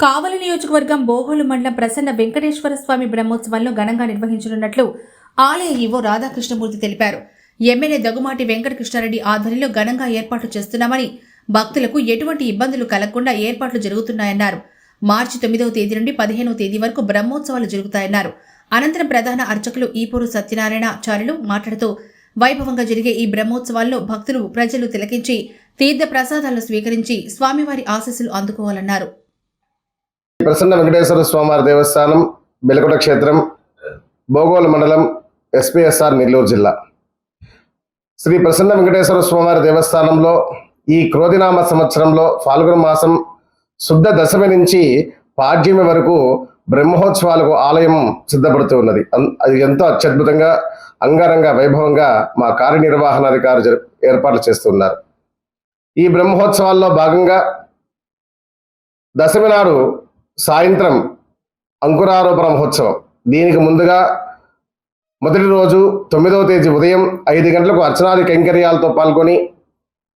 కావలి నియోజకవర్గం బోహోలు మండలం ప్రసన్న వెంకటేశ్వర స్వామి బ్రహ్మోత్సవాలను ఘనంగా నిర్వహించనున్నట్లు ఆలయ ఈవో రాధాకృష్ణమూర్తి తెలిపారు. ఎమ్మెల్యే దగ్గుమాటి వెంకటకృష్ణారెడ్డి ఆధ్వర్యంలో ఘనంగా ఏర్పాట్లు చేస్తున్నామని భక్తులకు ఎటువంటి ఇబ్బందులు కలగకుండా ఏర్పాట్లు జరుగుతున్నాయన్నారు. మార్చి తొమ్మిదవ తేదీ నుండి పదిహేనవ తేదీ వరకు బ్రహ్మోత్సవాలు జరుగుతాయన్నారు. అనంతరం ప్రధాన అర్చకులు ఈపూరు సత్యనారాయణ చారులు మాట్లాడుతూ వైభవంగా జరిగే ఈ బ్రహ్మోత్సవాల్లో భక్తులు ప్రజలు తిలకించి తీర్థ ప్రసాదాలను స్వీకరించి స్వామివారి ఆశీస్సులు అందుకోవాలన్నారు. ప్రసన్న వెంకటేశ్వర స్వామివారి దేవస్థానం బెలకొట క్షేత్రం బోగోలు మండలం ఎస్పీఎస్ఆర్ నెల్లూరు జిల్లా. శ్రీ ప్రసన్న వెంకటేశ్వర స్వామివారి దేవస్థానంలో ఈ క్రోధినామ సంవత్సరంలో ఫాల్గుణ మాసం శుద్ధ దశమి నుంచి పాడ్యమి వరకు బ్రహ్మోత్సవాలకు ఆలయం సిద్ధపడుతూ ఉన్నది. అన్- అది ఎంతో అత్యద్భుతంగా అంగరంగ వైభవంగా మా కార్యనిర్వహణాధికారి ఏర్పాట్లు చేస్తున్నారు. ఈ బ్రహ్మోత్సవాల్లో భాగంగా దశమి నాడు సాయంత్రం అంకురారోపణ మహోత్సవం. దీనికి ముందుగా మొదటి రోజు తొమ్మిదవ తేదీ ఉదయం ఐదు గంటలకు అర్చనాది కైంకర్యాలతో పాల్గొని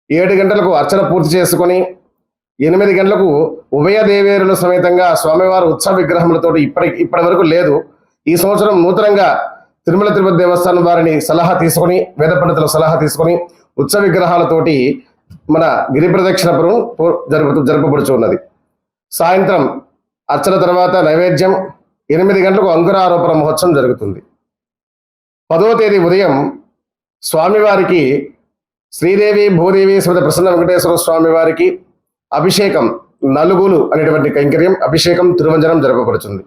ఏడు గంటలకు అర్చన పూర్తి చేసుకొని ఎనిమిది గంటలకు ఉభయ దేవేరుల సమేతంగా స్వామివారి ఉత్సవ విగ్రహములతో ఇప్పటి ఇప్పటి వరకు లేదు. ఈ సంవత్సరం నూతనంగా తిరుమల తిరుపతి దేవస్థానం వారిని సలహా తీసుకొని వేద పండితుల సలహా తీసుకొని ఉత్సవ విగ్రహాలతోటి మన గిరి ప్రదక్షిణపురం జరుపు జరపబడుచున్నది. సాయంత్రం అర్చన తర్వాత నైవేద్యం. ఎనిమిది గంటలకు అంకురారోపణ మహోత్సవం జరుగుతుంది. పదవ తేదీ ఉదయం స్వామివారికి శ్రీదేవి భూదేవి శ్రీమతి ప్రసన్న వెంకటేశ్వర స్వామి వారికి అభిషేకం నలుగులు అనేటువంటి కైంకర్యం అభిషేకం తిరువంజనం జరపబడుతుంది.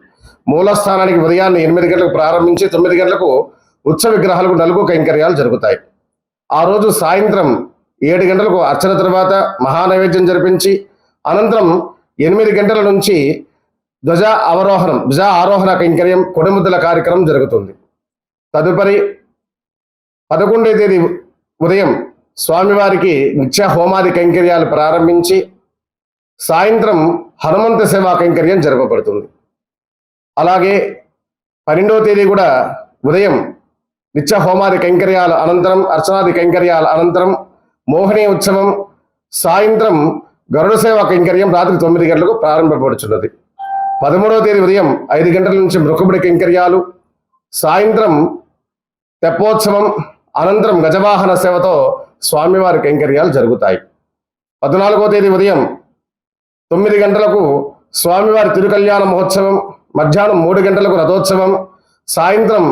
మూలస్థానానికి ఉదయాన్నే ఎనిమిది గంటలకు ప్రారంభించి తొమ్మిది గంటలకు ఉత్సవ విగ్రహాలకు నలుగు కైంకర్యాలు జరుగుతాయి. ఆ రోజు సాయంత్రం ఏడు గంటలకు అర్చన తర్వాత మహానైవేద్యం జరిపించి అనంతరం ఎనిమిది గంటల నుంచి ధ్వజ అవరోహణం ధ్వజ ఆరోహణ కైంకర్యం కొడిముద్దల కార్యక్రమం జరుగుతుంది. తదుపరి పదకొండవ తేదీ ఉదయం స్వామివారికి నిత్య హోమాది కైంకర్యాలు ప్రారంభించి సాయంత్రం హనుమంత సేవా కైంకర్యం జరపబడుతుంది. అలాగే పన్నెండవ తేదీ కూడా ఉదయం నిత్య హోమాది కైంకర్యాల అనంతరం అర్చనాది కైంకర్యాల అనంతరం మోహిని ఉత్సవం సాయంత్రం గరుడ సేవ కైంకర్యం రాత్రి తొమ్మిది గంటలకు ప్రారంభపడుచున్నది. పదమూడవ తేదీ ఉదయం ఐదు గంటల నుంచి మృకుబడి కైంకర్యాలు సాయంత్రం తెప్పోత్సవం అనంతరం గజవాహన సేవతో స్వామివారి కైంకర్యాలు జరుగుతాయి. పద్నాలుగో తేదీ ఉదయం తొమ్మిది గంటలకు స్వామివారి తిరుకల్యాణ మహోత్సవం మధ్యాహ్నం మూడు గంటలకు రథోత్సవం సాయంత్రం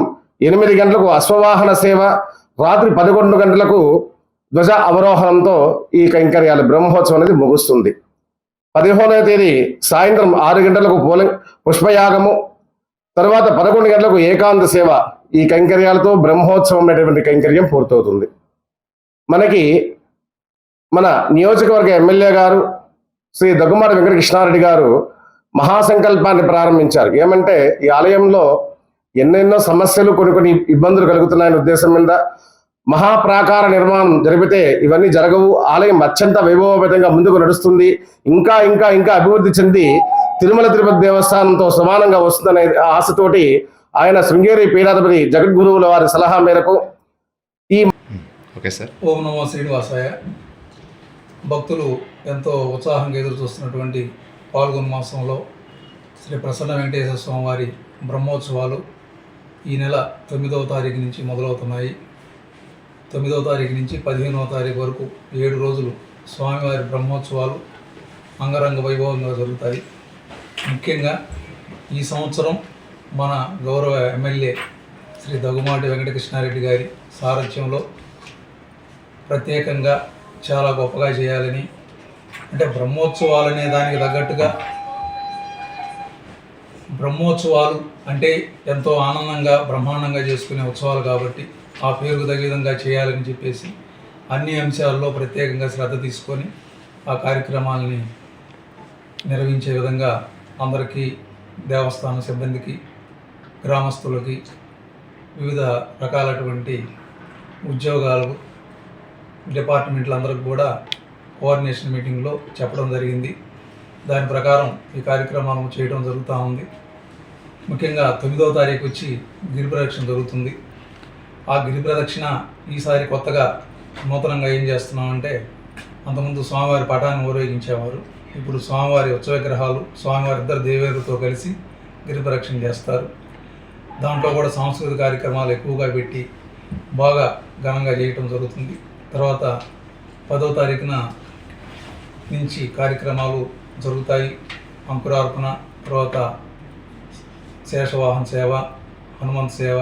ఎనిమిది గంటలకు అశ్వవాహన సేవ రాత్రి పదకొండు గంటలకు ధ్వజ అవరోహణంతో ఈ కైంకర్యాలు బ్రహ్మోత్సవం అనేది ముగుస్తుంది. పదిహేనవ తేదీ సాయంత్రం ఆరు గంటలకు పోలింగ్ పుష్పయాగము తర్వాత పదకొండు గంటలకు ఏకాంత సేవ. ఈ కైంకర్యాలతో బ్రహ్మోత్సవం అనేటువంటి కైంకర్యం పూర్తవుతుంది. మనకి మన నియోజకవర్గ ఎమ్మెల్యే గారు శ్రీ దగ్గుమాటి వెంకటకృష్ణారెడ్డి గారు మహాసంకల్పాన్ని ప్రారంభించారు. ఏమంటే ఈ ఆలయంలో ఎన్నెన్నో సమస్యలు కొన్ని కొన్ని ఇబ్బందులు కలుగుతున్నాయనే ఉద్దేశం మీద మహాప్రాకార నిర్మాణం జరిపితే ఇవన్నీ జరగవు. ఆలయం అత్యంత వైభవపేతంగా ముందుకు నడుస్తుంది. ఇంకా ఇంకా ఇంకా అభివృద్ధి చెంది తిరుమల తిరుపతి దేవస్థానంతో సమానంగా వస్తుందనే ఆశతోటి ఆయన శృంగేరి పీఠాధిపతి జగద్గురువుల వారి సలహా మేరకు ఓకే సార్. ఓం నమో శ్రీనివాసాయ. భక్తులు ఎంతో ఉత్సాహంగా ఎదురు చూస్తున్నటువంటి పాల్గొన మాసంలో శ్రీ ప్రసన్న వెంకటేశ్వర స్వామి వారి బ్రహ్మోత్సవాలు ఈ నెల తొమ్మిదవ తారీఖు నుంచి మొదలవుతున్నాయి. తొమ్మిదవ తారీఖు నుంచి పదిహేనవ తారీఖు వరకు ఏడు రోజులు స్వామివారి బ్రహ్మోత్సవాలు అంగరంగ వైభవంగా జరుగుతాయి. ముఖ్యంగా ఈ సంవత్సరం మన గౌరవ ఎమ్మెల్యే శ్రీ దగ్గుమాటి వెంకటకృష్ణారెడ్డి గారి సారథ్యంలో ప్రత్యేకంగా చాలా గొప్పగా చేయాలని అంటే బ్రహ్మోత్సవాలు అనే దానికి తగ్గట్టుగా బ్రహ్మోత్సవాలు అంటే ఎంతో ఆనందంగా బ్రహ్మాండంగా చేసుకునే ఉత్సవాలు కాబట్టి ఆ పేరుకు తగిన విధంగా చేయాలని చెప్పేసి అన్ని అంశాల్లో ప్రత్యేకంగా శ్రద్ధ తీసుకొని ఆ కార్యక్రమాలని నిర్వహించే విధంగా అందరికీ దేవస్థాన సిబ్బందికి గ్రామస్తులకి వివిధ రకాలటువంటి ఉద్యోగాలు డిపార్ట్మెంట్లందరికి కూడా కోఆర్డినేషన్ మీటింగ్లో చెప్పడం జరిగింది. దాని ప్రకారం ఈ కార్యక్రమాలను చేయడం జరుగుతూ ఉంది. ముఖ్యంగా తొమ్మిదవ తారీఖు వచ్చి గిరి జరుగుతుంది. ఆ గిరి ప్రదక్షిణ ఈసారి కొత్తగా నూతనంగా ఏం చేస్తున్నామంటే అంతకుముందు స్వామివారి పటాన్ని ఊరేగించేవారు. ఇప్పుడు స్వామివారి ఉత్సవగ్రహాలు స్వామివారి ఇద్దరు దేవేరులతో కలిసి గిరి ప్రదక్షిణ చేస్తారు. దాంట్లో కూడా సాంస్కృతిక కార్యక్రమాలు ఎక్కువగా పెట్టి బాగా ఘనంగా చేయటం జరుగుతుంది. తర్వాత పదో తారీఖున నుంచి కార్యక్రమాలు జరుగుతాయి. అంకురార్పణ తర్వాత శేషవాహన సేవ హనుమంత్ సేవ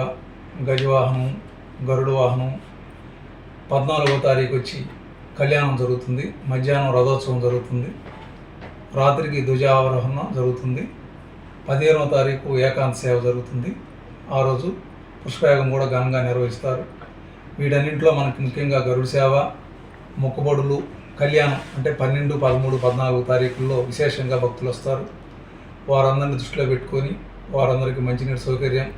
గజవాహనం గరుడ వాహనం పద్నాలుగో తారీఖు వచ్చి కళ్యాణం జరుగుతుంది. మధ్యాహ్నం రథోత్సవం జరుగుతుంది. రాత్రికి ధ్వజావరోహణ జరుగుతుంది. పదిహేనవ తారీఖు ఏకాంత సేవ జరుగుతుంది. ఆ రోజు పుష్పయాగం కూడా ఘనంగా నిర్వహిస్తారు. వీటన్నింటిలో మనకి ముఖ్యంగా గరుడు సేవ మొక్కుబడులు కళ్యాణం అంటే పన్నెండు పదమూడు పద్నాలుగు తారీఖుల్లో విశేషంగా భక్తులు వస్తారు. వారందరిని దృష్టిలో పెట్టుకొని వారందరికీ మంచినీటి సౌకర్యం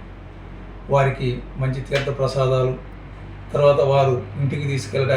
వారికి మంచి తీర్థ ప్రసాదాలు తర్వాత వారు ఇంటికి తీసుకెళ్ళడానికి